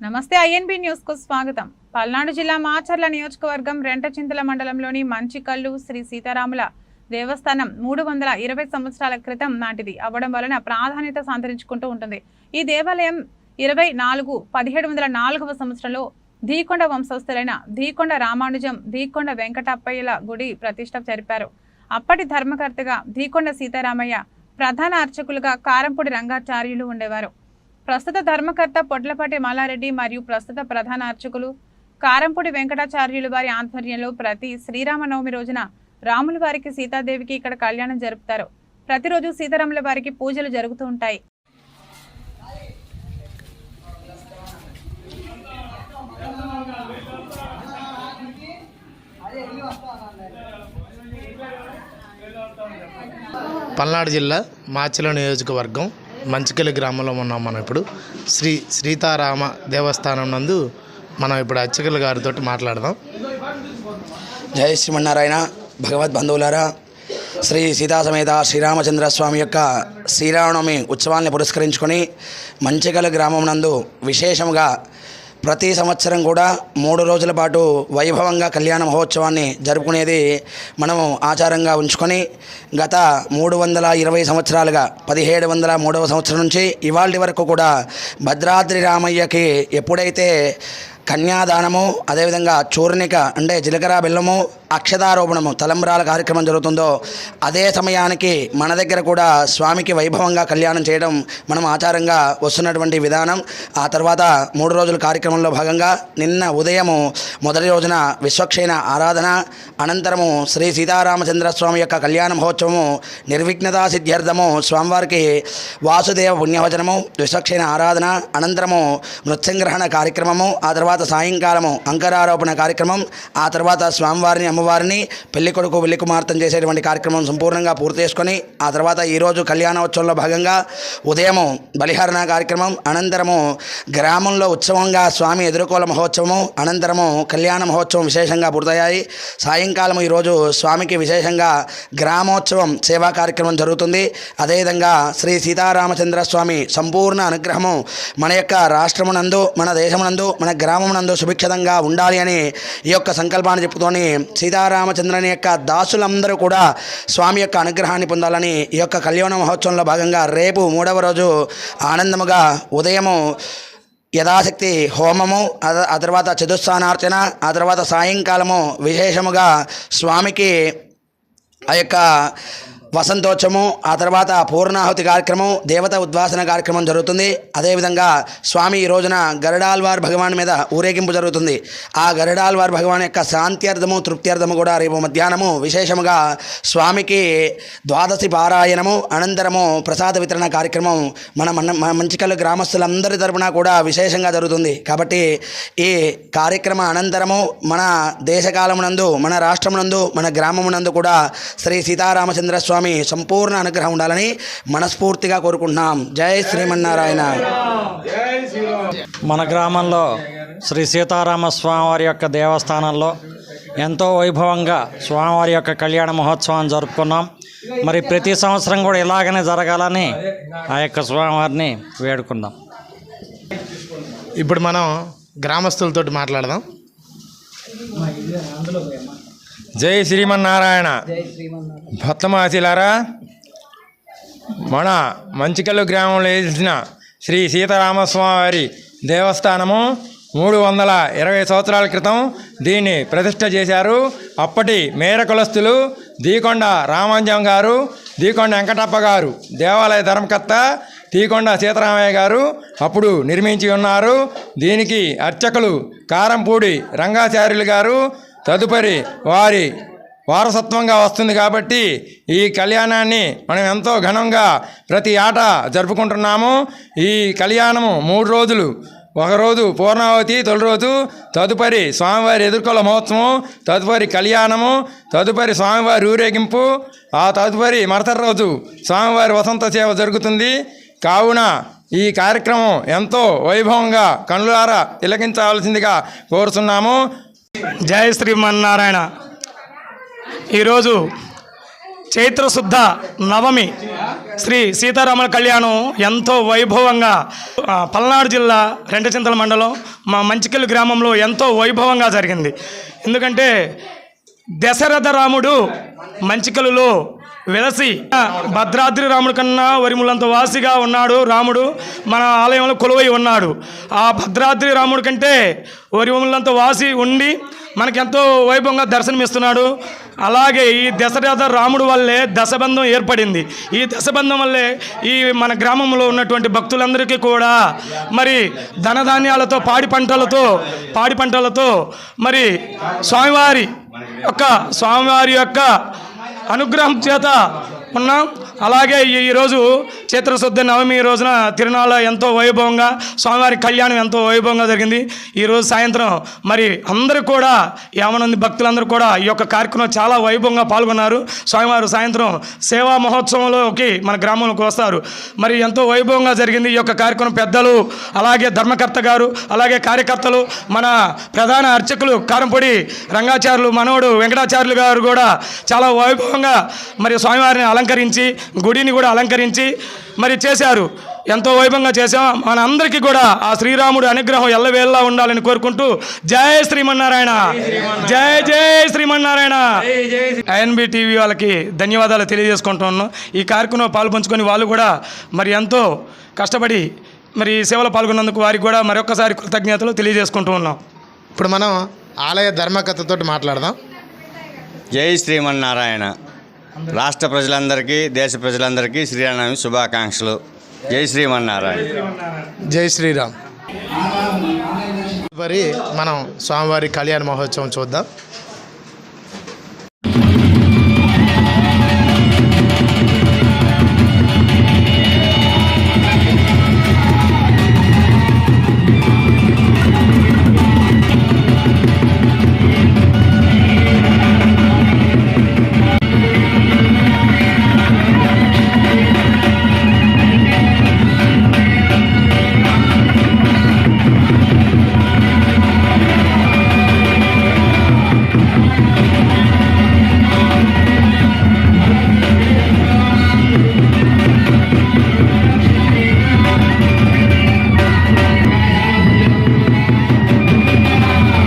నమస్తే ఐఎన్బి న్యూస్కు స్వాగతం. పల్నాడు జిల్లా మాచర్ల నియోజకవర్గం రెంటచింతల మండలంలోని మంచికల్లు శ్రీ సీతారాముల దేవస్థానం మూడు వందల ఇరవై సంవత్సరాల క్రితం నాటిది. అవ్వడం వలన ప్రాధాన్యత సంతరించుకుంటూ ఉంటుంది. ఈ దేవాలయం ఇరవై నాలుగు పదిహేడు వందల నాలుగవ సంవత్సరంలో ధీకొండ వంశస్థులైన ధీకొండ రామానుజం ధీకొండ వెంకటప్పయ్యల గుడి ప్రతిష్ట జరిపారు. అప్పటి ధర్మకర్తగా ధీకొండ సీతారామయ్య ప్రధాన అర్చకులుగా కారంపూడి రంగాచార్యులు ఉండేవారు. ప్రస్తుత ధర్మకర్త పొట్లపాటి మల్లారెడ్డి మరియు ప్రస్తుత ప్రధాన అర్చకులు కారంపూడి వెంకటాచార్యులు వారి ఆధ్వర్యంలో ప్రతి శ్రీరామనవమి రోజున రాముల వారికి సీతాదేవికి ఇక్కడ కళ్యాణం జరుపుతారు. ప్రతిరోజు సీతారాముల వారికి పూజలు జరుగుతూ ఉంటాయి. పల్నాడు జిల్లా మాచిల నియోజకవర్గం మంచికెళ్ళి గ్రామంలో ఉన్నాం మనం ఇప్పుడు. శ్రీ సీతారామ దేవస్థానం నందు మనం ఇప్పుడు అచ్చకల్ గారితో మాట్లాడదాం. జయ శ్రీమన్నారాయణ భగవద్ బంధువులారా శ్రీ సీతాసమేత శ్రీరామచంద్ర స్వామి యొక్క శ్రీరామనవమి ఉత్సవాన్ని పురస్కరించుకొని మంచిగల గ్రామం నందు విశేషముగా ప్రతి సంవత్సరం కూడా మూడు రోజుల పాటు వైభవంగా కళ్యాణ మహోత్సవాన్ని జరుపుకునేది మనము ఆచారంగా ఉంచుకొని గత మూడు వందల ఇరవై సంవత్సరాలుగా పదిహేడు వందల మూడవ సంవత్సరం నుంచి ఇవాళ వరకు కూడా భద్రాద్రి రామయ్యకి ఎప్పుడైతే కన్యాదానము అదేవిధంగా చూర్ణిక అంటే జీలకర్ర బెల్లము అక్షతారోపణము తలంబ్రాల కార్యక్రమం జరుగుతుందో అదే సమయానికి మన దగ్గర కూడా స్వామికి వైభవంగా కళ్యాణం చేయడం మనం ఆచారంగా వస్తున్నటువంటి విధానం. ఆ తర్వాత మూడు రోజుల కార్యక్రమంలో భాగంగా నిన్న ఉదయము మొదటి రోజున విశ్వక్షేణ ఆరాధన అనంతరము శ్రీ సీతారామచంద్ర స్వామి యొక్క కళ్యాణ మహోత్సవము నిర్విఘ్నతా సిద్ధ్యర్థము స్వామివారికి వాసుదేవ పుణ్యవచనము విశ్వక్షేణ ఆరాధన అనంతరము మృత్యంగ్రహణ కార్యక్రమము ఆ తర్వాత సాయంకాలము అంకరారోపణ కార్యక్రమం ఆ తర్వాత స్వామివారిని అమ్మవారిని పెళ్ళి కొడుకు పెళ్ళి కుమార్తెం చేసేటువంటి కార్యక్రమం సంపూర్ణంగా పూర్తి చేసుకొని ఆ తర్వాత ఈరోజు కళ్యాణోత్సవంలో భాగంగా ఉదయము బలిహరణ కార్యక్రమం అనంతరము గ్రామంలో ఉత్సవంగా స్వామి ఎదుర్కోల మహోత్సవము అనంతరము కళ్యాణ మహోత్సవం విశేషంగా పూర్తయ్యాయి. సాయంకాలం ఈరోజు స్వామికి విశేషంగా గ్రామోత్సవం సేవా కార్యక్రమం జరుగుతుంది. అదేవిధంగా శ్రీ సీతారామచంద్ర స్వామి సంపూర్ణ అనుగ్రహము మన యొక్క రాష్ట్రమునందు మన దేశమునందు మన గ్రామం గ్రామమునందు సుభిక్షితంగా ఉండాలి అని ఈ యొక్క సంకల్పాన్ని చెప్పుతోని సీతారామచంద్రుని యొక్క దాసులందరూ కూడా స్వామి యొక్క అనుగ్రహాన్ని పొందాలని ఈ యొక్క కళ్యాణ మహోత్సవంలో భాగంగా రేపు మూడవ రోజు ఆనందముగా ఉదయము యథాశక్తి హోమము ఆ తర్వాత చతుస్థానార్చన ఆ తర్వాత సాయంకాలము విశేషముగా స్వామికి ఆ యొక్క వసంతోత్సవము ఆ తర్వాత పూర్ణాహుతి కార్యక్రమం దేవత ఉద్వాసన కార్యక్రమం జరుగుతుంది. అదేవిధంగా స్వామి ఈ రోజున గరుడాల్వార్ భగవాన్ మీద ఊరేగింపు జరుగుతుంది. ఆ గరుడాల్వార్ భగవాన్ యొక్క శాంత్యర్థము తృప్త్యర్థము కూడా రేపు మధ్యాహ్నము. విశేషముగా స్వామికి ద్వాదశి పారాయణము అనంతరము ప్రసాద వితరణ కార్యక్రమం మన మన మంచికల్లు గ్రామస్తులందరి తరపున కూడా విశేషంగా జరుగుతుంది. కాబట్టి ఈ కార్యక్రమ అనంతరము మన దేశకాలమునందు మన రాష్ట్రమునందు మన గ్రామమునందు కూడా శ్రీ సీతారామచంద్ర స్వామి సంపూర్ణ అనుగ్రహం ఉండాలని మనస్ఫూర్తిగా కోరుకుంటున్నాం. జై శ్రీమన్నారాయణ. మన గ్రామంలో శ్రీ సీతారామ స్వామివారి యొక్క దేవస్థానంలో ఎంతో వైభవంగా స్వామివారి యొక్క కళ్యాణ మహోత్సవం జరుపుకున్నాం. మరి ప్రతి సంవత్సరం కూడా ఇలాగనే జరగాలని ఆ యొక్క స్వామివారిని వేడుకుందాం ఇప్పుడు మనం గ్రామస్తులతో మాట్లాడదాం. జై శ్రీమన్నారాయణ. భక్తమాసిలారా మన మంచికల్లు గ్రామంలో వేసిన శ్రీ సీతారామస్వామి వారి దేవస్థానము మూడు వందల ఇరవై సంవత్సరాల క్రితం దీన్ని ప్రతిష్ట చేశారు. అప్పటి మేర కులస్తులు దీకొండ రామాంజం గారు దీకొండ వెంకటప్ప గారు దేవాలయ ధర్మకర్త తీకొండ సీతారామయ్య గారు అప్పుడు నిర్మించి ఉన్నారు. దీనికి అర్చకులు కారంపూడి రంగాచార్యులు గారు తదుపరి వారి వారసత్వంగా వస్తుంది కాబట్టి ఈ కళ్యాణాన్ని మనం ఎంతో ఘనంగా ప్రతి ఆట జరుపుకుంటున్నాము. ఈ కళ్యాణము మూడు రోజులు. ఒకరోజు పూర్ణావతి తొలి రోజు తదుపరి స్వామివారి ఎదుర్కొల మహోత్సవం తదుపరి కళ్యాణము తదుపరి స్వామివారి ఊరేగింపు ఆ తదుపరి మరుసటి రోజు స్వామివారి వసంత సేవ జరుగుతుంది. కావున ఈ కార్యక్రమం ఎంతో వైభవంగా కనులారా తిలకించవలసిందిగా కోరుతున్నాము జయ శ్రీమన్నారాయణ. ఈరోజు చైత్రశుద్ధ నవమి శ్రీ సీతారాముల కళ్యాణం ఎంతో వైభవంగా పల్నాడు జిల్లా రెండచింతల మండలం మా మంచికెల్లు గ్రామంలో ఎంతో వైభవంగా జరిగింది. ఎందుకంటే దశరథ రాముడు మంచికలులో వెలసి. భద్రాద్రి రాముడి కన్నా వరిములంత వాసిగా ఉన్నాడు రాముడు మన ఆలయంలో కొలువై ఉన్నాడు. ఆ భద్రాద్రి రాముడి కంటే వరిములంత వాసి ఉండి మనకెంతో వైభవంగా దర్శనమిస్తున్నాడు. అలాగే ఈ దశరథ రాముడు వల్లే దశబంధం ఏర్పడింది. ఈ దశబంధం వల్లే ఈ మన గ్రామంలో ఉన్నటువంటి భక్తులందరికీ కూడా మరి ధనధాన్యాలతో పాడి పంటలతో పాడి పంటలతో మరి స్వామివారి యొక్క స్వామివారి యొక్క అనుగ్రహం చేత ఉన్నాం అలాగే ఈ- ఈరోజు చిత్రశుద్ధ నవమి రోజున తిరునాళ్ళ ఎంతో వైభవంగా స్వామివారి కళ్యాణం ఎంతో వైభవంగా జరిగింది. ఈరోజు సాయంత్రం మరి అందరూ కూడా యావనంది భక్తులందరూ కూడా ఈ యొక్క కార్యక్రమం చాలా వైభవంగా పాల్గొన్నారు. స్వామివారు సాయంత్రం సేవా మహోత్సవంలోకి మన గ్రామంలోకి వస్తారు. మరి ఎంతో వైభవంగా జరిగింది ఈ యొక్క కార్యక్రమం. పెద్దలు అలాగే ధర్మకర్త గారు అలాగే కార్యకర్తలు మన ప్రధాన అర్చకులు కారంపొడి రంగాచార్యులు మనవడు వెంకటాచార్యులు గారు కూడా చాలా వైభవంగా మరి స్వామివారిని అలంకరించి గుడిని కూడా అలంకరించి మరి చేశారు. ఎంతో వైభవంగా చేశాం. మన అందరికీ కూడా ఆ శ్రీరాముడు అనుగ్రహం ఎల్లవేళ్ళ ఉండాలని కోరుకుంటూ జై శ్రీమన్నారాయణ. జై జై శ్రీమన్నారాయణ. ఐఎన్బి టీవీ వాళ్ళకి ధన్యవాదాలు తెలియజేసుకుంటున్నాను. ఈ కార్యక్రమంలో పాల్పంచుకొని వాళ్ళు కూడా మరి ఎంతో కష్టపడి మరి ఈ సేవలో పాల్గొన్నందుకు వారికి కూడా మరొకసారి కృతజ్ఞతలు తెలియజేసుకుంటూ ఉన్నాం. ఇప్పుడు మనం ఆలయ ధర్మకర్తతో మాట్లాడదాం. జై శ్రీమన్నారాయణ. రాష్ట్ర ప్రజలందరికీ దేశ ప్రజలందరికీ శ్రీరామనవమి శుభాకాంక్షలు. జై శ్రీమన్నారాయణ. జై శ్రీరామ్. మరి మనం స్వామివారి కళ్యాణ మహోత్సవం చూద్దాం.